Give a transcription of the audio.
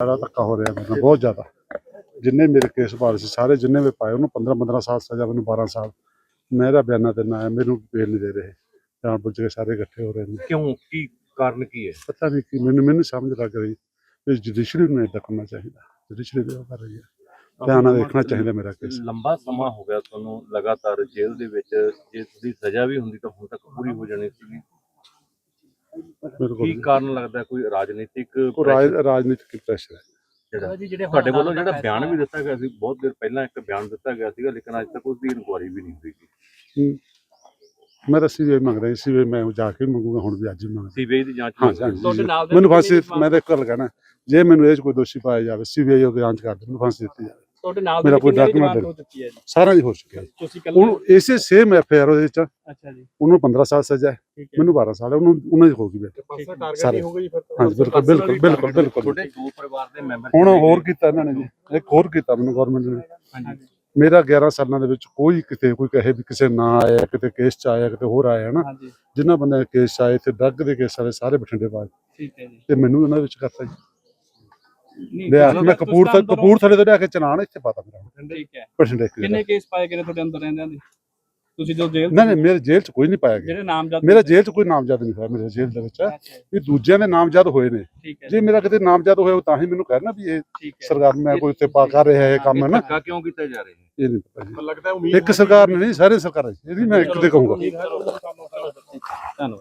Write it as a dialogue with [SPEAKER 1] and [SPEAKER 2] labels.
[SPEAKER 1] ਸਾਰਾ ਧੱਕਾ ਹੋ ਰਿਹਾ ਮੇਰੇ ਨਾਲ ਬਹੁਤ ਜ਼ਿਆਦਾ। ਜਿੰਨੇ ਮੇਰੇ ਕੇਸ ਪਾਲ ਸੀ ਸਾਰੇ ਜਿੰਨੇ ਵੀ ਪਾਏ ਉਹਨੂੰ 15 15 ਸਾਲ ਸਜ਼ਾ ਮੈਨੂੰ 12 ਸਾਲ। ਮੇਰਾ ਬਿਆਨਾ ਤੇ ਨਾ ਹੈ ਮੈਨੂੰ ਬੇਲ ਨਹੀਂ ਦੇ ਰਹੇ। ਜਾਣ ਬੁੱਝ ਕੇ ਸਾਰੇ ਇਕੱਠੇ ਹੋ ਰਹੇ ਨੇ।
[SPEAKER 2] ਕਿਉਂ? ਕੀ ਕਾਰਨ ਕੀ ਹੈ?
[SPEAKER 1] ਪਤਾ ਨਹੀਂ ਕਿ ਮੈਨੂੰ ਮੈਨੂੰ ਸਮਝ ਲੱਗ ਰਹੀ ਵੀ ਜੁਡੀਸ਼ਰੀ ਨੂੰ ਇਦਾਂ ਕਰਨਾ ਚਾਹੀਦਾ। ਜੁਡੀਸ਼ਰੀ ਵੀ ਉਹ ਕਰ ਰਹੀ ਹੈ। ਧਿਆਨ ਨਾਲ ਦੇਖਣਾ ਚਾਹੀਦਾ ਮੇਰਾ ਕੇਸ
[SPEAKER 2] ਲੰਬਾ ਸਮਾਂ ਹੋ ਗਿਆ ਤੁਹਾਨੂੰ ਲਗਾਤਾਰ ਜੇਲ੍ਹ ਦੇ ਵਿੱਚ। ਜੇ ਦੀ ਸਜ਼ਾ ਵੀ ਹੁੰਦੀ ਤਾਂ ਹੁਣ ਤੱਕ ਪੂਰੀ ਹੋ ਜਾਣੀ ਸੀ।
[SPEAKER 1] ਬਿਲਕੁਲ
[SPEAKER 2] ਕੀ ਕਾਰਨ ਲੱਗਦਾ ਕੋਈ ਰਾਜਨੀਤਿਕ
[SPEAKER 1] ਕੋਈ ਰਾਜ ਰਾਜਨੀਤਿਕ ਪ੍ਰੈਸ਼ਰ ਹੈ?
[SPEAKER 2] ਜਿਹੜਾ ਤੁਹਾਡੇ ਵੱਲੋਂ ਜਿਹੜਾ ਬਿਆਨ ਵੀ ਦਿੱਤਾ ਗਿਆ ਸੀ ਬਹੁਤ ਦੇਰ ਪਹਿਲਾਂ ਇੱਕ ਬਿਆਨ ਦਿੱਤਾ ਗਿਆ ਸੀਗਾ ਲੇਕਿਨ ਅੱਜ ਤੱਕ ਉਸ ਦੀ ਇਨਕੁਆਰੀ ਵੀ ਨਹੀਂ ਹੋਈ।
[SPEAKER 1] ਮੈਂ ਤਾਂ ਸੀਬੀਆਈ ਮੰਗ ਰਿਹਾ ਸੀਬੀਆਈ ਮੈਂ ਜਾ ਕੇ ਮੰਗੂਗਾ ਹੁਣ ਵੀ ਅੱਜ ਹੀ ਮੰਗਦਾ।
[SPEAKER 2] ਸੀਬੀਆਈ ਦੀ ਜਾਂਚ
[SPEAKER 1] ਹਾਂ। ਹਾਂਜੀ। ਮੈਨੂੰ ਫਾਂਸੀ ਮੈਂ ਤਾਂ ਇੱਕ ਗੱਲ ਕਹਿਣਾ ਜੇ ਮੈਨੂੰ ਇਹ 'ਚ ਕੋਈ ਦੋਸ਼ੀ ਪਾਇਆ ਜਾਵੇ ਸੀਬੀਆਈ ਉਹ ਜਾਂਚ ਕਰ ਦੇ ਮੈਨੂੰ ਫਾਂਸੀ ਦਿੱਤੀ ਜਾਵੇ।
[SPEAKER 3] ਤੁਹਾਡੇ ਨਾਲ
[SPEAKER 1] ਮੇਰਾ
[SPEAKER 3] ਦੇ
[SPEAKER 1] ਕੋਈ
[SPEAKER 3] ਹੋ ਚੁੱਕੀ ਹੈ ਜੀ?
[SPEAKER 1] ਸਾਰਾ ਦੀ ਹੋ ਚੁੱਕਿਆ ਜੀ।
[SPEAKER 3] ਤੁਸੀਂ ਕੱਲ
[SPEAKER 1] ਉਹਨੂੰ ਇਸੇ ਸੇਮ ਐਫ ਆਰ ਉਹਦੇ ਵਿੱਚ
[SPEAKER 3] ਅੱਛਾ ਜੀ।
[SPEAKER 1] ਉਹਨੂੰ 15 ਸਾਲ ਸਜ਼ਾ ਹੈ।
[SPEAKER 3] ਹੈ।
[SPEAKER 1] ਮੈਨੂੰ 12 ਸਾਲ ਹੈ। ਉਹਨੂੰ ਉਹਨਾਂ ਦੀ ਹੋ ਗਈ ਬੇਟਾ।
[SPEAKER 3] ਠੀਕ ਹੈ।
[SPEAKER 1] ਸਾਰੇ।
[SPEAKER 3] ਹੋ ਗਈ ਫਿਰ
[SPEAKER 1] ਹਾਂਜੀ ਬਿਲਕੁਲ ਬਿਲਕੁਲ ਬਿਲਕੁਲ ਬਿਲਕੁਲ।
[SPEAKER 2] ਤੁਹਾਡੇ ਦੋ ਪਰਿਵਾਰ ਦੇ ਮੈਂਬਰ
[SPEAKER 1] ਹੁਣ ਹੋਰ ਕੀਤਾ ਇਹਨਾਂ ਨੇ ਜੀ। ਇੱਕ ਹੋਰ ਕੀਤਾ ਮੈਨੂੰ ਗਵਰਨਮੈਂਟ ਨੇ।
[SPEAKER 3] ਹਾਂਜੀ।
[SPEAKER 1] ਮੇਰਾ 11 ਸਾਲਾਂ ਦੇ ਵਿੱਚ ਕੋਈ ਕਿਤੇ ਕੋਈ ਕਹੇ ਵੀ ਕਿਸੇ ਨਾ ਆਇਆ ਕਿਤੇ ਕੇਸ ਚ ਆਇਆ ਕਿਤੇ ਹੋਰ ਆਇਆ ਨਾ। ਜਿਨ੍ਹਾਂ ਬੰਦੇ ਕੇਸ 'ਚ ਆਏ ਤੇ ਡਰੱਗ ਦੇ ਕੇਸ ਵਾਲੇ ਸਾਰੇ ਬਠਿੰਡੇ ਬਾਅਦ
[SPEAKER 3] ਠੀਕ ਹੈ ਜੀ।
[SPEAKER 1] ਤੇ ਮੈਨੂੰ ਉਹਨਾਂ ਵਿੱਚ ਕਰਤਾ ਜੀ।
[SPEAKER 3] ਨਹੀਂ
[SPEAKER 1] ਲਿਆ
[SPEAKER 3] ਤੁਸੀਂ
[SPEAKER 1] ਮੈਂ
[SPEAKER 3] ਤਾਂ
[SPEAKER 1] ਕਪੂਰਥਲੇ ਕਪੂਰਥਲੇ ਤੋਂ ਲਿਆ ਕੇ ਚਲਾਣ ਇੱਥੇ ਪਤਾ ਮੇਰਾ
[SPEAKER 3] ਠੀਕ ਹੈ।
[SPEAKER 1] ਬਠਿੰਡੇ
[SPEAKER 3] ਕਿੰਨੇ ਕੇਸ ਪਾਏ ਗਏ ਨੇ ਤੁਹਾਡੇ ਅੰਦਰ ਰਹਿੰਦਿਆਂ ਦੇ? ਤੁਸੀਂ ਜੋ ਜੇਲ੍ਹ
[SPEAKER 1] ਨਹੀਂ ਨਹੀਂ ਮੇਰੇ ਜੇਲ੍ਹ 'ਚ ਕੋਈ ਨਹੀਂ ਪਾਇਆ ਗਿਆ।
[SPEAKER 3] ਜਿਹੜੇ ਨਾਮਜ਼ਦ
[SPEAKER 1] ਮੇਰਾ ਜੇਲ੍ਹ 'ਚ ਕੋਈ ਨਾਮਜ਼ਦ ਨਹੀਂ ਹੋਇਆ ਮੇਰੇ ਜੇਲ੍ਹ ਦੇ ਵਿੱਚ।
[SPEAKER 3] ਅੱਛਾ
[SPEAKER 1] ਇਹ ਦੂਜਿਆਂ ਦੇ ਨਾਮਜ਼ਦ ਹੋਏ ਨੇ।
[SPEAKER 3] ਠੀਕ ਹੈ।
[SPEAKER 1] ਜੇ ਮੇਰਾ ਕਿਤੇ ਨਾਮਜ਼ਦ ਹੋਇਆ ਤਾਂ ਹੀ ਮੈਨੂੰ ਕਹਿਣਾ ਵੀ ਇਹ
[SPEAKER 3] ਠੀਕ ਹੈ।
[SPEAKER 1] ਸਰਕਾਰ ਮੈਂ ਕੋਈ ਉੱਤੇ ਪਾ ਕਰ ਰਿਹਾ ਇਹ ਕੰਮ ਹੈ ਨਾ।
[SPEAKER 2] ਧੱਕਾ ਕਿਉਂ ਕੀਤਾ ਜਾ ਰਿਹਾ ਹੈ?
[SPEAKER 1] ਇਹ ਨਹੀਂ ਪਤਾ ਜੀ।
[SPEAKER 3] ਲੱਗਦਾ ਉਮੀਦ
[SPEAKER 1] ਇੱਕ ਸਰਕਾਰ ਨੇ ਨਹੀਂ ਸਾਰੇ ਸਰਕਾਰਾਂ 'ਚ। ਇਹਦੀ ਮੈਂ ਇੱਕ ਤੇ ਕਹੂੰਗਾ।
[SPEAKER 3] ਧੰਨਵਾਦ।